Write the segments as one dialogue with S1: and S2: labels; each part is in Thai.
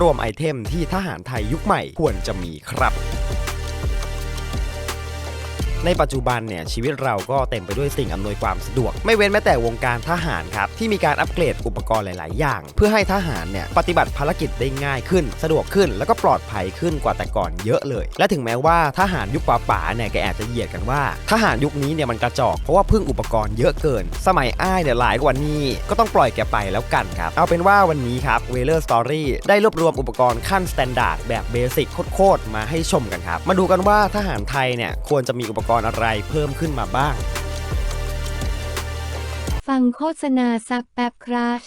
S1: รวมไอเทมที่ทหารไทยยุคใหม่ควรจะมีครับ ในปัจจุบันเนี่ยชีวิตเราก็เต็มไปด้วยสิ่งอำนวยความสะดวก ไม่เว้นแม้แต่วงการทหารครับที่มีการอัปเกรดอุปกรณ์หลาย ๆ อย่าง เพื่อให้ทหารเนี่ยปฏิบัติภารกิจได้ง่ายขึ้น สะดวกขึ้นแล้วก็ปลอดภัยขึ้นกว่าแต่ก่อนเยอะเลย และถึงแม้ว่าทหารยุคป่าป๋าเนี่ยแกอาจจะเหยียดกันว่า ทหารยุคนี้เนี่ยมันกระจอกเพราะว่าพึ่งอุปกรณ์เยอะเกิน สมัยอ้ายเนี่ยหลายกว่านี้ก็ต้องปล่อยแกไปแล้วกันครับเอาเป็นว่าวันนี้ครับเวเลอร์สตอรี่ได้รวบรวมอุปกรณ์ขั้นสแตนดาร์ดแบบเบสิกโคตรๆมาให้ชมกันครับมาดูกันว่าทหารไทยเนี่ยควรจะมีอุปกรณ์อะไรเพิ่มขึ้นมาบ้าง
S2: ฟังโฆษณาสักแป๊บครับ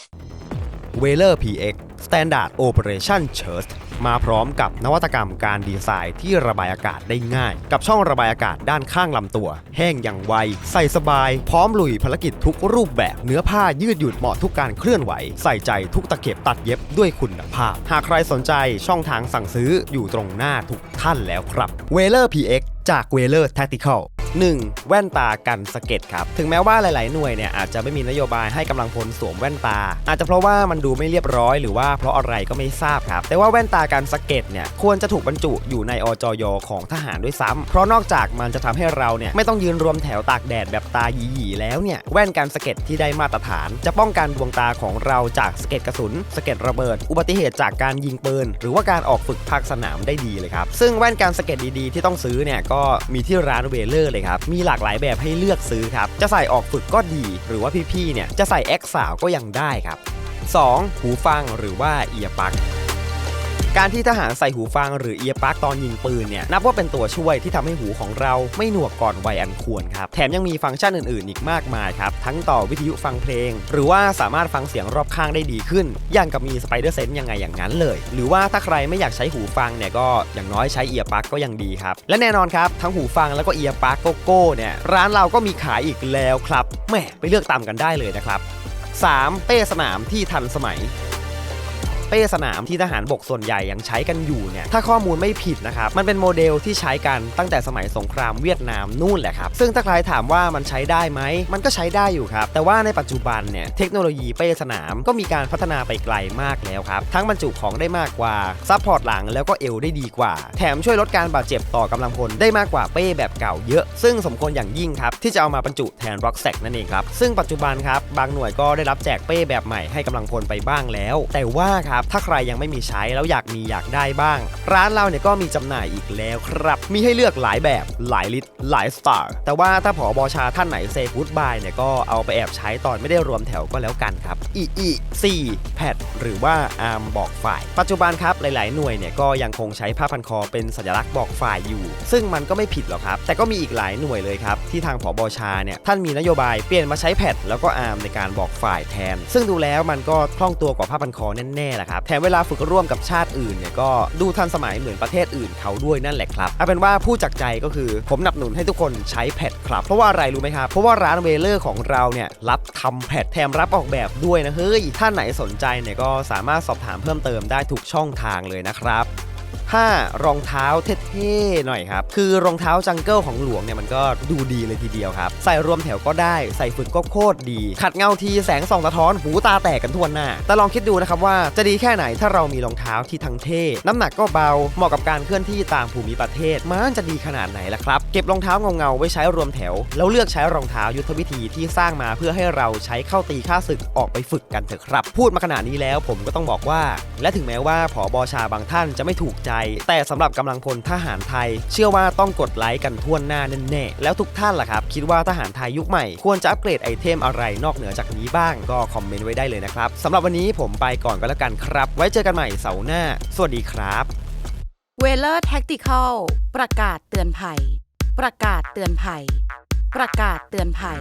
S1: w a l e r PX Standard Operation Church มาพร้อมกับนวัตกรรมการดีไซน์ที่ระบายอากาศได้ง่าย กับช่องระบายอากาศด้านข้างลำตัว แห้งอย่างไว ใส่สบาย พร้อมลุยภารกิจทุกรูปแบบเนื้อผ้ายืดหยุ่นเหมาะทุกการเคลื่อนไหว ใส่ใจทุกตะเข็บตัดเย็บด้วยคุณภาพ หากใครสนใจช่องทางสั่งซื้ออยู่ตรงหน้าทุกท่านแล้วครับ w a l e r PX จากเวเลอร์แทคติคอล 1. แว่นตากันสะเก็ดครับ ถึงแม้ว่าหลาย ๆ หน่วยเนี่ยอาจจะไม่มีนโยบายให้กำลังพลสวมแว่นตา อาจจะเพราะว่ามันดูไม่เรียบร้อยหรือว่าเพราะอะไรก็ไม่ทราบครับ แต่ว่าแว่นตากันสะเก็ดเนี่ยควรจะถูกบรรจุอยู่ในอจยของทหารด้วยซ้ำเพราะนอกจากมันจะทำให้เราเนี่ยไม่ต้องยืนรวมแถวตากแดดแบบตาหยีๆแล้วเนี่ยแว่นกันสะเก็ดที่ได้มาตรฐาน จะป้องกันดวงตาของเราจากสะเก็ดกระสุนสะเก็ดระเบิด อุบัติเหตุจากการยิงปืนหรือว่าการออกฝึกภาคสนามได้ดีเลยครับซึ่งแว่นกันสะเก็ดดี ๆ ที่ต้องซื้อเนี่ยก็มีที่ร้านเวเลอร์เลยครับ มีหลากหลายแบบให้เลือกซื้อครับ จะใส่ออกฝึกก็ดี หรือว่าพี่ๆเนี่ยจะใส่แอคสาวก็ยังได้ครับ 2. หูฟังหรือว่าเอียปัก การที่ทหารใส่หูฟังหรือเอียปลั๊กตอนยิงปืนเนี่ยนับว่าเป็นตัวช่วยที่ทำให้หูของเราไม่หนวกก่อนวัยอันควรครับ แถมยังมีฟังก์ชันอื่นๆ อีกมากมายครับ ทั้งต่อวิทยุฟังเพลง หรือว่าสามารถฟังเสียงรอบข้างได้ดีขึ้น อย่างกับมีสไปเดอร์เซนต์ยังไงอย่างนั้นเลย หรือว่าถ้าใครไม่อยากใช้หูฟังเนี่ยก็อย่างน้อยใช้เอียปลั๊กก็ยังดีครับ และแน่นอนครับทั้งหูฟังแล้วก็เอียปลั๊กโกโก้เนี่ยร้านเราก็มีขายอีกแล้วครับแหมไปเลือกตามกันได้เลยนะครับ 3. เป้สนามที่ทันสมัย เป้สนามที่ทหารบกส่วนใหญ่ยังใช้กันอยู่เนี่ยถ้าข้อมูลไม่ผิดนะครับมันเป็นโมเดลที่ใช้กันตั้งแต่สมัยสงครามเวียดนามนู่นแหละครับซึ่งถ้าใครถามว่ามันใช้ได้ไหมมันก็ใช้ได้อยู่ครับแต่ว่าในปัจจุบันเนี่ยเทคโนโลยีเป้สนามก็มีการพัฒนาไปไกลมากแล้วครับทั้งบรรจุของได้มากกว่าซัพพอร์ตหลังแล้วก็เอวได้ดีกว่า แถมช่วยลดการบาดเจ็บต่อกำลังพลได้มากกว่าเป้แบบเก่าเยอะ ซึ่งสมควรอย่างยิ่งครับที่จะเอามาบรรจุแทนร็อกแซกนั่นเองครับซึ่งปัจจุบันครับบางหน่วยก็ได้รับแจกเป้แบบใหม่ให้กำลังพลไปบ้างแล้ว แต่ว่าครับถ้าใครยังไม่มีใช้แล้วอยากมีอยากได้บ้าง ร้านเราเนี่ยก็มีจำหน่ายอีกแล้วครับ มีให้เลือกหลายแบบหลายลิตรหลายสไตล์แต่ว่าถ้าผอบอชาท่านไหนเซฟูดบายเนี่ยก็เอาไปแอบใช้ตอนไม่ได้รวมแถวก็แล้วกันครับอีอีซีแพดหรือว่าอาร์มบอกฝ่าย ปัจจุบันครับหลาย ๆ หน่วยเนี่ยก็ยังคงใช้ผ้าพันคอเป็นสัญลักษณ์บอกฝ่ายอยู่ ซึ่งมันก็ไม่ผิดหรอกครับ แต่ก็มีอีกหลายหน่วยเลยครับ ที่ทางผอบอชาเนี่ยท่านมีนโยบายเปลี่ยนมาใช้แพดแล้วก็อาร์มในการบอกฝ่ายแทน ซึ่งดูแล้วมันก็คล่องตัวกว่าผ้าพันคอแน่ๆแหละครับแถมเวลาฝึกร่วมกับชาติอื่นเนี่ยก็ดูทันสมัยเหมือนประเทศอื่นเขาด้วยนั่นแหละครับเอาเป็นว่าผู้จักใจก็คือผมหนับหนุนให้ทุกคนใช้แพดครับเพราะว่าอะไรรู้ไหมครับเพราะว่าร้านเวเลอร์ของเราเนี่ยรับทำแพดแถมรับออกแบบด้วยนะเฮ้ยถ้าไหนสนใจเนี่ยก็สามารถสอบถามเพิ่มเติมได้ทุกช่องทางเลยนะครับ 5. รองเท้าเท่ๆหน่อยครับ คือรองเท้าจังเกิลของหลวงเนี่ยมันก็ดูดีเลยทีเดียวครับ ใส่รวมแถวก็ได้ ใส่ฝึกก็โคตรดี ขัดเงาทีแสงส่องสะท้อนหูตาแตกกันทั่วหน้า แต่ลองคิดดูนะครับว่าจะดีแค่ไหนถ้าเรามีรองเท้าที่ทั้งเท่ น้ำหนักก็เบา เหมาะกับการเคลื่อนที่ตามภูมิประเทศ มันจะดีขนาดไหนล่ะครับ เก็บรองเท้าเงาๆไว้ใช้รวมแถว แล้วเลือกใช้รองเท้ายุทธวิธีที่สร้างมาเพื่อให้เราใช้เข้าตีค่าศึกออกไปฝึกกันเถอะครับ พูดมาขนาดนี้แล้วผมก็ต้องบอกว่า และถึงแม้ว่าผอบอชาบางท่านจะไม่ถูกใจแต่สำหรับกำลังพลทหารไทย เชื่อว่าต้องกดไลค์กันทั่วหน้าแน่ๆแล้วทุกท่านล่ะครับ คิดว่าทหารไทยยุคใหม่ ควรจะอัปเกรดไอเทมอะไรนอกเหนือจากนี้บ้างก็คอมเมนต์ไว้ได้เลยนะครับสำหรับวันนี้ผมไปก่อนก็แล้วกันครับ ไว้เจอกันใหม่เสาร์หน้า สวัสดีครับ
S3: เวลเลอร์แท็กติคอลประกาศเตือนภัย ประกาศเตือนภัย ประกาศเตือนภัย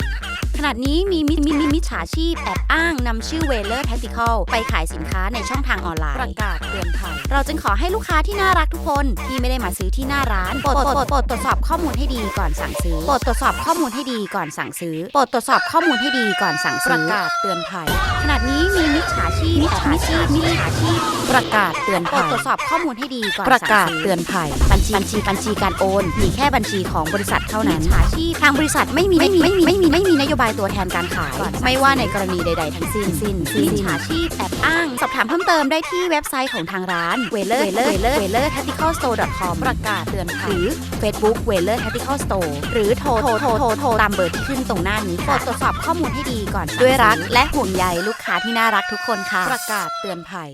S3: ขณะนี้มีมิมีมีมิจฉาชีพแอบอ้างนำชื่อเวลเลอร์แท็กติคอลไปขายสินค้าในช่องทางออนไลน์ ประกาศเตือนภัย เราจึงขอให้ลูกค้าที่น่ารักทุกคน ที่ไม่ได้มาซื้อที่หน้าร้านโปรดโปรดโปรดโปรดตรวจสอบข้อมูลให้ดีก่อนสั่งซื้อโปรดตรวจสอบข้อมูลให้ดีก่อนสั่งซื้อโปรดตรวจสอบข้อมูลให้ดีก่อนสั่งซื้อประกาศเตือนภัย ขณะนี้มีมิจฉาชีพมิจฉาชีพมิจฉาชีพ ประกาศเตือนภัยตรวจสอบข้อมูลให้ดีก่อนประกาศเตือนภัย บัญชีบัญชีบัญชีการโอน มีแค่บัญชีของบริษัทเท่านั้นมิจฉาชีพทางบริษัทไม่มีไม่มีไม่มีไม่มีไม่มีนโยบายายตัวแทนการขาย ไม่ว่าในกรณีใด ๆ ทั้งสิ้นสิ้นมิจฉาชีพแอบอ้าง สอบถามเพิ่มเติมได้ที่เว็บไซต์ของทางร้าน w e l e r w e l e r w e l e r tactical store com ประกาศเตือนภัยหรือ Facebook w e l e r tactical store หรือโทรโทรโทรโทรโทรตามเบอร์ที่ขึ้นตรงหน้านี้ค่ะตรวจสอบข้อมูลให้ดีก่อน ด้วยรักและห่วงใยลูกค้าที่น่ารักทุกคนค่ะ ประกาศเตือนภัย